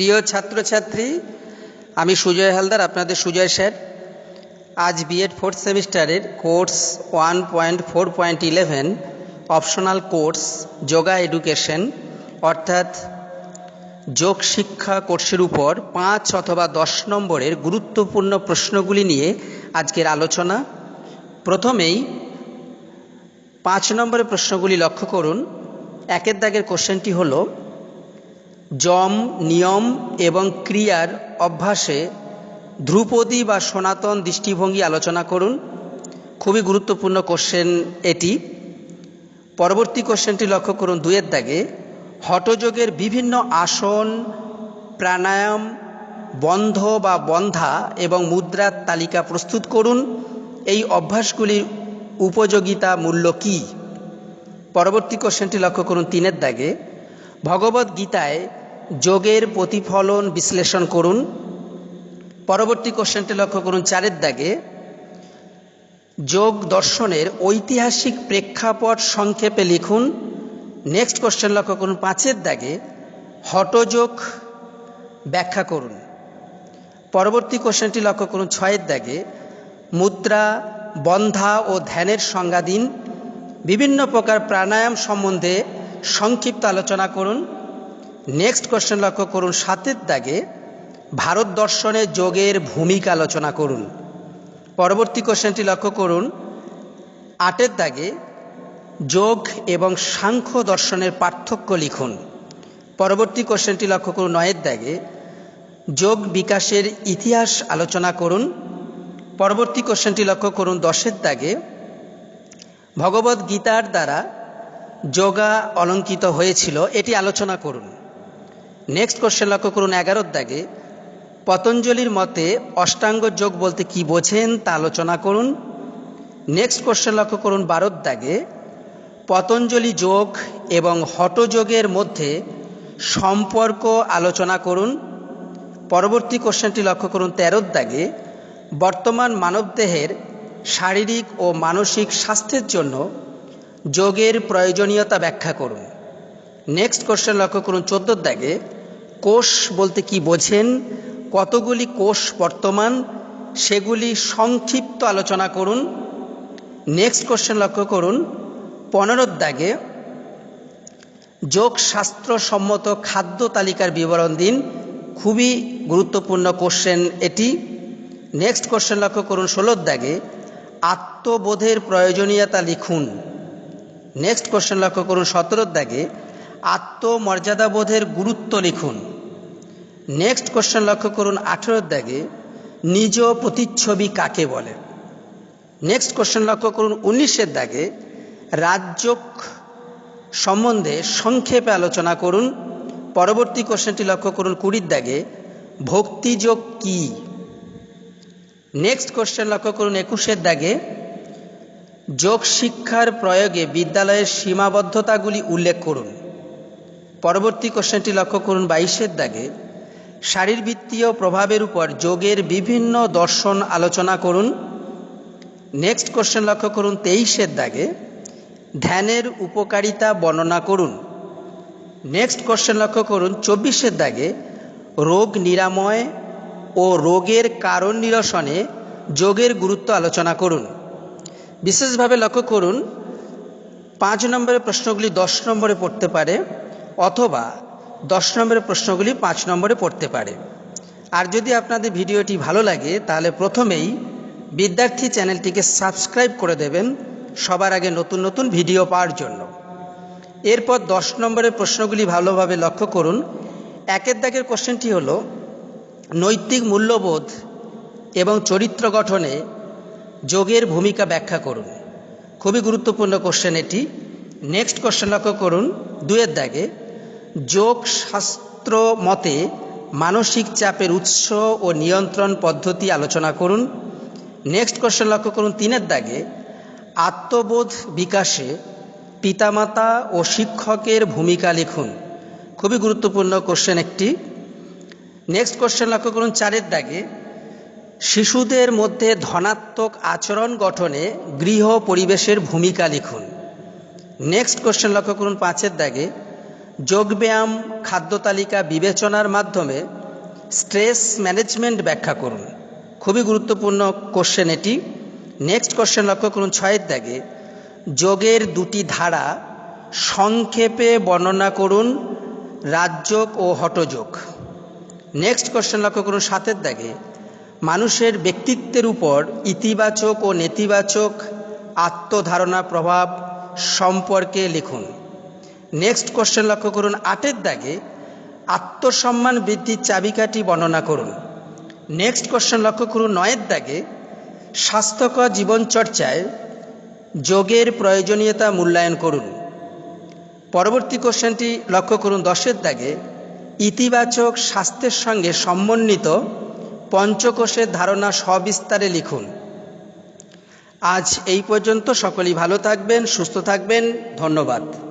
প্রিয় ছাত্রছাত্রী, আমি সুজয় হালদার, আপনাদের সুজয় স্যার। আজ বিএড ফোর্থ সেমিস্টারের course one point four point eleven, optional course, yoga education, অর্থাৎ যোগ শিক্ষা কোর্সের উপর পাঁচ অথবা দশ নম্বরের গুরুত্বপূর্ণ প্রশ্নগুলি নিয়ে আজকের আলোচনা। প্রথমেই পাঁচ নম্বরের প্রশ্নগুলি লক্ষ্য করুন। একের দাগের কোশ্চেনটি হলো যম নিয়ম এবং ক্রিয়ার অভ্যাসে ধ্রুপদী বা সনাতন দৃষ্টিভঙ্গি আলোচনা করুন। খুবই গুরুত্বপূর্ণ কোশ্চেন এটি। পরবর্তী কোশ্চেনটি লক্ষ্য করুন দুয়ের দাগে। হঠযোগের বিভিন্ন আসন, প্রাণায়াম, বন্ধ বা বন্ধা এবং মুদ্রার তালিকা প্রস্তুত করুন। এই অভ্যাসগুলির উপযোগিতা মূল্য কী? পরবর্তী কোশ্চেনটি লক্ষ্য করুন তিনের দাগে। ভগবত গীতায় যোগের প্রতিফলন বিশ্লেষণ করুন। পরবর্তী কোশ্চেনটি লক্ষ্য করুন চারের দাগে। যোগ দর্শনের ঐতিহাসিক প্রেক্ষাপট সংক্ষেপে লিখুন। নেক্সট কোশ্চেন লক্ষ্য করুন পাঁচের দাগে। হটযোগ ব্যাখ্যা করুন। পরবর্তী কোশ্চেনটি লক্ষ্য করুন ছয়ের দাগে। মুদ্রা, বন্ধা ও ধ্যানের সংজ্ঞা দিন বিভিন্ন প্রকার প্রাণায়াম সম্বন্ধে সংক্ষিপ্ত আলোচনা করুন। নেক্সট কোশ্চেন লক্ষ্য করুন, সাতের দাগে ভারত দর্শনে যোগের ভূমিকা আলোচনা করুন। পরবর্তী কোশ্চেনটি লক্ষ্য করুন, আটের দাগে যোগ এবং সাংখ্য দর্শনের পার্থক্য লিখুন। পরবর্তী কোশ্চেনটি লক্ষ্য করুন, নয়ের দাগে যোগ বিকাশের ইতিহাস আলোচনা করুন। পরবর্তী কোশ্চেনটি লক্ষ্য করুন, দশের দাগে ভগবত গীতার দ্বারা যোগা অলঙ্কিত হয়েছিল, এটি আলোচনা করুন। নেক্সট কোশ্চেন লক্ষ্য করুন, এগারোর দাগে, পতঞ্জলির মতে অষ্টাঙ্গ যোগ বলতে কি বোঝেন তা আলোচনা করুন। নেক্সট কোশ্চেন লক্ষ্য করুন, বারোর দাগে, পতঞ্জলি যোগ এবং হটযোগের মধ্যে সম্পর্ক আলোচনা করুন। পরবর্তী কোশ্চেনটি লক্ষ্য করুন, তেরোর দাগে, বর্তমান মানবদেহের শারীরিক ও মানসিক স্বাস্থ্যের জন্য যোগের প্রয়োজনীয়তা ব্যাখ্যা করুন। নেক্সট কোশ্চেন লক্ষ্য করুন, চোদ্দোর দাগে কোষ বলতে কি বোঝেন? কতগুলি কোষ বর্তমান? সেগুলি সংক্ষিপ্ত আলোচনা করুন। নেক্সট কোশ্চেন লক্ষ্য করুন। পনেরোর দাগে যোগ শাস্ত্রসম্মত খাদ্য তালিকার বিবরণ দিন। খুবই গুরুত্বপূর্ণ কোশ্চেন এটি। নেক্সট কোশ্চেন লক্ষ্য করুন। ষোলোর দাগে আত্মবোধের প্রয়োজনীয়তা লিখুন। নেক্সট কোশ্চেন লক্ষ্য করুন। সতেরোর দাগে আত্মমর্যাদাবোধের গুরুত্ব লিখুন। নেক্সট কোশ্চেন লক্ষ্য করুন আঠেরোর দাগে নিজ প্রতিচ্ছবি কাকে বলে? নেক্সট কোশ্চেন লক্ষ্য করুন উনিশের দাগে রাজ্যক সম্বন্ধে সংক্ষেপে আলোচনা করুন। পরবর্তী কোশ্চেনটি লক্ষ্য করুন কুড়ির দাগে ভক্তিযোগ কি? নেক্সট কোশ্চেন লক্ষ্য করুন একুশের দাগে যোগ শিক্ষার প্রয়োগে বিদ্যালয়ের সীমাবদ্ধতাগুলি উল্লেখ করুন। পরবর্তী কোশ্চেনটি লক্ষ্য করুন, বাইশের দাগে, শারীরবৃত্তীয় প্রভাবের উপর যোগের বিভিন্ন দর্শন আলোচনা করুন। নেক্সট কোশ্চেন লক্ষ্য করুন, তেইশের দাগে, ধ্যানের উপকারিতা বর্ণনা করুন। নেক্সট কোশ্চেন লক্ষ্য করুন, চব্বিশের দাগে, রোগ নিরাময় ও রোগের কারণ নিরসনে যোগের গুরুত্ব আলোচনা করুন। বিশেষভাবে লক্ষ্য করুন, পাঁচ নম্বরের প্রশ্নগুলি দশ নম্বরে পড়তে পারে। অথবা দশ নম্বরের প্রশ্নগুলি পাঁচ নম্বরে পড়তে পারে। আর যদি আপনাদের ভিডিওটি ভালো লাগে, তাহলে প্রথমেই বিদ্যার্থী চ্যানেলটিকে সাবস্ক্রাইব করে দেবেন সবার আগে নতুন নতুন ভিডিও পাওয়ার জন্য। এরপর দশ নম্বরের প্রশ্নগুলি ভালোভাবে লক্ষ্য করুন। একের দাগের কোশ্চেনটি হল, নৈতিক মূল্যবোধ এবং চরিত্র গঠনে যোগের ভূমিকা ব্যাখ্যা করুন। খুবই গুরুত্বপূর্ণ কোশ্চেন এটি। নেক্সট কোশ্চেন লক্ষ্য করুন দুয়ের দাগে যোগ শাস্ত্র মতে মানসিক চাপের উৎস ও নিয়ন্ত্রণ পদ্ধতি আলোচনা করুন। নেক্সট কোশ্চেন লক্ষ্য করুন, তিনের দাগে, আত্মবোধ বিকাশে পিতামাতা ও শিক্ষকের ভূমিকা লিখুন। খুবই গুরুত্বপূর্ণ কোশ্চেন একটি। নেক্সট কোশ্চেন লক্ষ্য করুন, চারের দাগে, শিশুদের মধ্যে ধনাত্মক আচরণ গঠনে গৃহ পরিবেশের ভূমিকা লিখুন। নেক্সট কোশ্চেন লক্ষ্য করুন, পাঁচের দাগে যোগব্যায়াম, খাদ্য তালিকা বিবেচনার মাধ্যমে স্ট্রেস ম্যানেজমেন্ট ব্যাখ্যা করুন। খুবই গুরুত্বপূর্ণ কোশ্চেন এটি। নেক্সট কোশ্চেন লক্ষ্য করুন ছয়ের দাগে। যোগের দুটি ধারা সংক্ষেপে বর্ণনা করুন রাজযোগ ও হটযোগ। নেক্সট কোশ্চেন লক্ষ্য করুন সাতের দাগে। মানুষের ব্যক্তিত্বের উপর ইতিবাচক ও নেতিবাচক আত্মধারণা প্রভাব সম্পর্কে লিখুন। নেক্সট কোশ্চেন লক্ষ্য করুন, আটের দাগে আত্মসম্মান বৃদ্ধির চাবিকাঠি বর্ণনা করুন। নেক্সট কোশ্চেন লক্ষ্য করুন, নয়ের দাগে স্বাস্থ্যকর জীবনচর্চায় যোগের প্রয়োজনীয়তা মূল্যায়ন করুন। পরবর্তী কোশ্চেনটি লক্ষ্য করুন, দশের দাগে ইতিবাচক স্বাস্থ্যের সঙ্গে সমন্বিত পঞ্চকোষের ধারণা সবিস্তারে লিখুন। আজ এই পর্যন্ত, সকলেই ভালো থাকবেন, সুস্থ থাকবেন, ধন্যবাদ।